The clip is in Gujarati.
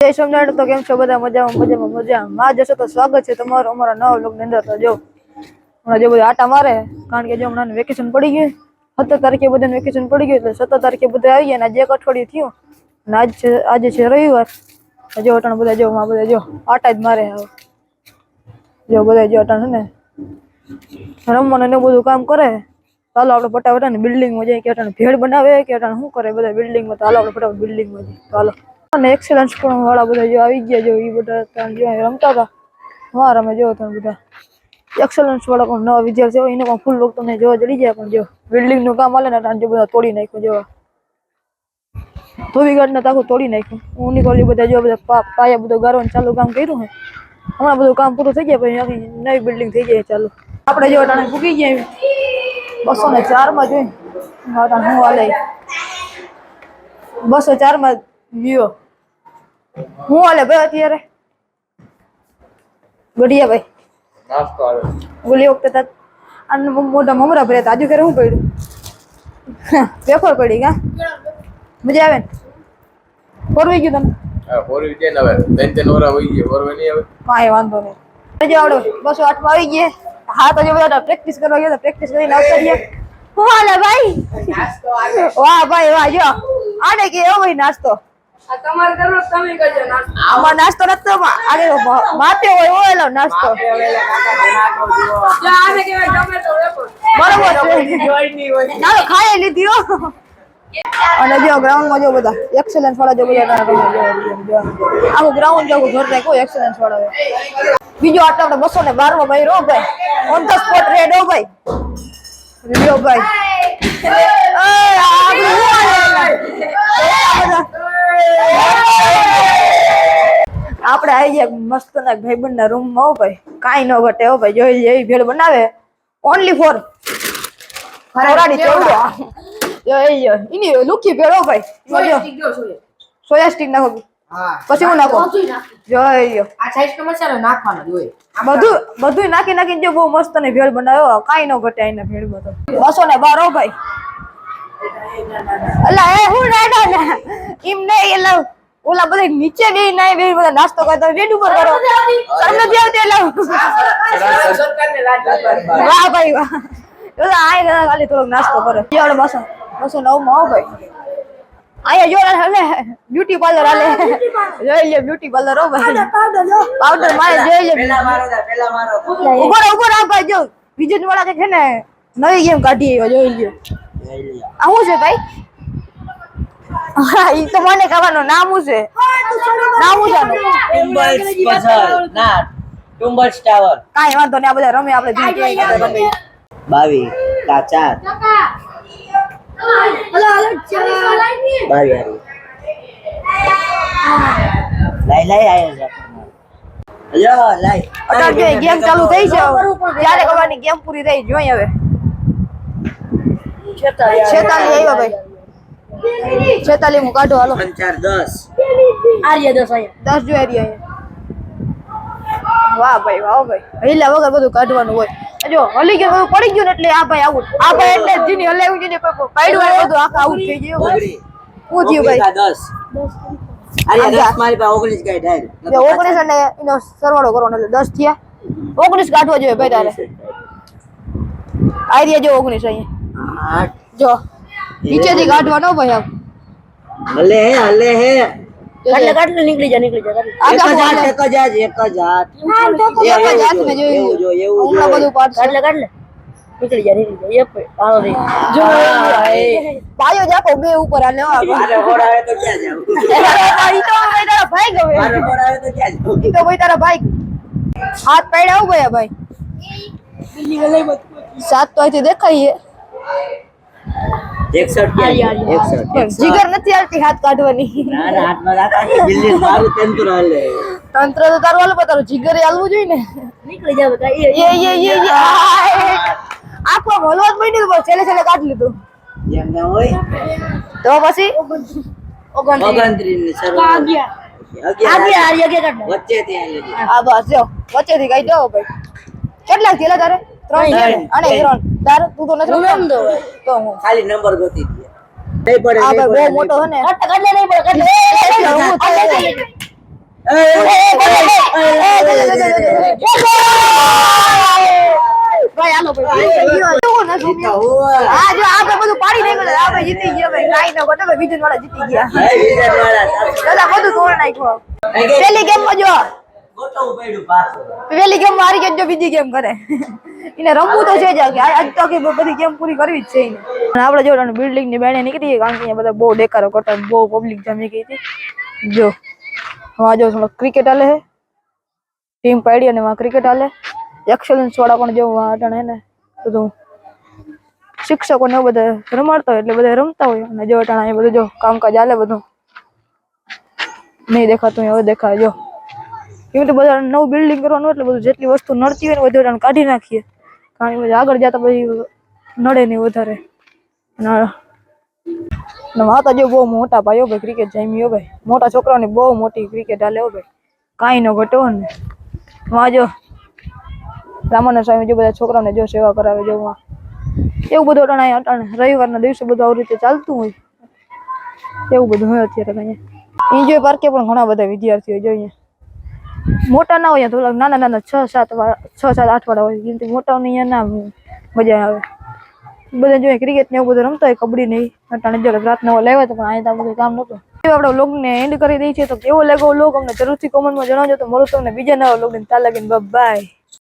જય સોમનાથ તો કેમ છો બધા? મજામાં મજામાં મજામાં. જશો તો સ્વાગત છે તમારું અમારા નવા લોકની અંદર. તો જો, હમણાં જો બધા આટા મારે, કારણ કે જો હમણાં વેકેશન પડી ગયું. સત્તર તારીખે બધાને વેકેશન પડી ગયું એટલે સત્તર તારીખે બધા આવી ગયા અને આજે એક અઠવાડિયું થયું. અને આજ છે, આજે છે રવિવાર. જો, અટાણ બધા જો, માં બધા જો, આટા જ મારે હવે. જો, બધા જો અટાણ ને, રમવાનું ને બધું કામ કરે. ચાલો આપણે ફટાફટ ને બિલ્ડિંગમાં જઈએ કે અટાણ ભેળ બનાવે કે અટાણ શું કરે બધા બિલ્ડિંગમાં. તો હાલો આપણે ફટાફટ બિલ્ડિંગમાં જઈએ. ચાલો. અને એક્સેલન્સ પણ વાળા બધા જો આવી ગયા જો એ બધા ત્યાં જો અહીં રમતા હતા. હા રમે જો તમે બધા. એક્સેલન્સ વાળા પણ નવા વિદ્યાર્થીઓ હોય એને પણ ફૂલ લોક તમને જોવા જડી જાય, પણ જો બિલ્ડિંગનું કામ હાલે ને ત્યાં જો બધા તોડી નાખ્યું જોવા. ધોબી ગાર્ડને તાકું તોડી નાખ્યું. હું નીકળી બધા જો બધા પા- પાયા બધું ગારવાનું ચાલુ કામ કર્યું હે. હમણાં બધું કામ પૂરું થઈ જાય, પછી આખી નવી બિલ્ડિંગ થઈ જાય ચાલુ. આપણે જો અટાણે પૂકી ગયા બસો ને ચારમાં જોઈ અટાણે હું હાલે. બસો ચાર ગયો. હું હાલે ભાઈ અત્યારે? ગઢિયા ભાઈ. નાસ્તો આવે ઓલી વખતે તાર અને મોટા મોઢા મમરા ભર્યા હતા આજુ ઘરે શું પડ્યું? પેપર પડી કા મજા આવે ને? ફોરવી ગયું તમે હા ફોરવી છે ને હવે. ત્રણ ત્રણ વરા હોય ગયા. ફોરવે નહીં હવે કાંઈ વાંધો નહીં. મજા આવડો. બસો આઠમાં આવી ગયા. હા તો જો બધા પ્રેક્ટિસ કરવા ગયા પ્રેક્ટિસ કરીને આવતા રહ્યા હું હાલે ભાઈ? વાહ ભાઈ વાહ જો. આને કે એવો ભાઈ નાસ્તો. આમાં નાસ્તો નતો માપે હોય નાસ્તો. બરોબર ચાલો ખાઈ લીધી અને જો ગ્રાઉન્ડમાં જો બધા એક્સેલન્સ વાળા જો બધા. આખું ગ્રાઉન્ડ જેવું ઘર કોઈ એક્સેલન્સ વાળા બીજો આટલો આપણે બસો ને બારમાં ભાઈ. રો ભાઈ ઓન ધ સ્પોટ રેડ હો ભાઈ. લ્યો ભાઈ એ, આ આપણું શું હાલે? એ, આ બધા. આપણે આવી ગયા મસ્ત ના ભાઈબંધ ના રૂમમાં ભાઈ. કાંઈ ન ઘટે હો ભાઈ. જોઈ એવી ભેળ બનાવે. ઓનલી ફોર ખરાડી ચોડો જો એ જો ઇની લુકી ભેળ હો ભાઈ. જો જો સોયા સ્ટીક નાખો. હા. પછી હું નાખો? બધું નાખી. જો એ આ સાઈઝ નો મસાલો નાખવાનો જોઈએ. બધું બધું નાખી નાખીને જો બહુ મસ્ત ને ભેળ બનાવ્યો. કાંઈ ન ઘટે આઈને ભેળ તો. બસો ને બાર હો ભાઈ. અલા એ હું ને? એમ નહીં એલા ઓલા બધા નીચે બે નાય બે બધા નાસ્તો કરતા બેડ ઉપર કરો. તમને જે આવતી એલા સરકારને રાજ કરવાની. વાહ ભાઈ વાહ. ઓલા આય ગયા ખાલી થોડોક નાસ્તો કરે. જે બસો. બસો નવમાં હો ભાઈ. આયા જો હાલે. બ્યુટી પાર્લર હાલે. જોઈ લે બ્યુટી પાર્લર હો ભાઈ. પાવડર મારે જોઈ લે ઊભો રહો ઊભો રહો ભાઈ જો. વિજય વાળા છે ને નવી ગેમ કાઢી આવ્યો જોઈ લ્યો. આ શું છે ભાઈ? હા ઈ તો મને ખાવાનું નામ શું છે. નામ શું છે? ટુમ્બલ્સ પઝલ ના ટુમ્બલ્સ ટાવર કાઈ વાંધો નહીં આ બધા રમે આપણે જે કહેવાય એ બધા રમે બાવી કા ચાર બાવી હારી લાઈ લાઈ આયો છે યો લાઈ. ગેમ ચાલુ થઈ છે ત્યારે કવાની ગેમ પૂરી થઈ જોઈ હવે. છેતાલી આવ્યો. ભાઈ. છેતાલી હું કાઢો હાલો. ચાર દસ. આર્ય દસ અહીંયા દસ જો આર્ય વાહ ભાઈ વાહ ભાઈ. હિલા વગર બધું કાઢવાનું હોય. જો હલી ગયું બધું પડી ગયું ને એટલે આ ભાઈ આઉટ આ ભાઈ એટલે જેની હલાવ્યું છે ને પાડ્યું બધું આખા આઉટ થઈ ગયું. હું થયું ભાઈ? દસ. અરે દસ મારી પાસે ઓગણીસ અને એનો સરવાળો કરવાનો એટલે દસ થયા. ઓગણીસ કાઢવા જોઈએ ભાઈ તારે. આઈ રહ્યા જો ઓગણીસ અહીંયા. આઠ જો નીચેથી કાઢવાનો ભાઈ આમ હલે હે હલે હે જોજે. કાટલે નીકળી જા નીકળી જા એક આગળ જ હાથ બોલે. એક જ હાથ એક જ હાથ એક જ હાથમાં જોયું. એવું જો એવું હમણાં જો બધું પાડશે. કાટલે કાટલે નીકળી જા નીકળી જા એ આવો રે જો હા, એ. પાયો જાકો બે ઉપર હાલે હો આ મારે ઘોડ આવે તો ક્યાં જાવું ઈ તો ભાઈ તારા ભાઈ ગમે મારે ઘોડ આવે તો ક્યાં જાવું ઈ તો ભાઈ તારા ભાઈ હાથ પાડ્યા આવું ભાઈ ભાઈ સાત તો અહીંથી દેખાય જીગર નથી આવતી હાથ કાઢવાની. ના ના હાથમાં રાખવાની બિલ્લી મારું તંત્ર હાલે. તંત્ર તો તારું હાલ તારું જીગર હાલવું જોઈએ ને. નીકળી જા બધા એ એ. એ એ આખો હલવા જ બન્યું પણ છેલ્લે છેલ્લે કાઢી લીધું. જેમ હોય. તો પછી? ની વચ્ચે આ બસ જો વચ્ચેથી કાઢી દો ભાઈ. કેટલા થયેલા તારે? ત્રણ ત્રણ. અને ત્રણ તારે તું તો નથી રમતો? તો હું ખાલી નંબર ગોતી દે નહીં પડે આ બહુ મોટો ને નહીં પડે હું. હા જો આપણે બધું પાડી નાખ્યું છે. આપણે જીતી ગયા ભાઈ કાંઈ ન ગયા વાળા. દાદા બધું તોડ નાખ્યું પેલી ગેમમાં જો ગોઠવવું પડ્યું પાછું. હારી ગઈ બીજી ગેમ કરે એને રમવું તો છે જ આજ તો કે બધી ગેમ પૂરી કરવી જ છે એને. આપણે જો બિલ્ડિંગની બેણે નીકળી કારણ કે અહીંયા બધા બહુ ડેકારો કરતા બહુ પબ્લિક જમી ગઈ હતી. જો, હવે જો થોડો ક્રિકેટ હાલે છે. ટીમ પાડી અને ક્રિકેટ હાલે. એક્સલન્સ વાળા પણ જો અટાણે હે ને, બધું શિક્ષકો ને એવું બધા રમાડતા હોય એટલે બધા રમતા હોય. અને જો અટાણા એ બધું જો કામકાજ હાલે બધું. નહીં દેખાતું હવે દેખાય. જો કેમ કે બધા નવું બિલ્ડિંગ કરવાનું એટલે બધું જેટલી વસ્તુ નડતી હોય ને બધું કાઢી નાખીએ. કારણ કે આગળ જતા પછી નડે નહીં વધારે. અને માતાજી બહુ મોટા ભાઈઓ ભાઈ ક્રિકેટ જામ્યો ભાઈ. મોટા છોકરાઓની બહુ મોટી ક્રિકેટ હાલે ભાઈ. કાંઈ ન ઘટો ને. માં જો સ્વામી જો બધા છોકરાઓને જો સેવા કરાવે જો એવું બધું અટાણે અટાણે રવિવારના દિવસે બધું આવી રીતે ચાલતું હોય. એવું બધું હોય અત્યારે અહીંયા. એન્જોય પાર્કે પણ ઘણા બધા વિદ્યાર્થીઓ જોઈએ મોટા ના હોય, થોડાક નાના નાના છ સાત છ સાત આઠ વાળા હોય જેમ મોટાઓને અહીંયા ના મજા આવે. બધા જોઈએ ક્રિકેટ ને એવું બધું રમતા હોય, કબડ્ડી નહીં અટાણે જો રાતના લેવા તો પણ અહીંયા બધું કામ નહોતું. હવે લોગ ને એન્ડ કરી દઈએ છીએ, તો કેવો લાગ્યો લોગ અમને જરૂરથી કોમેન્ટમાં જણાવજો, તો મળું તમને બીજા નવા લોગને ત્યાં લગીને બાય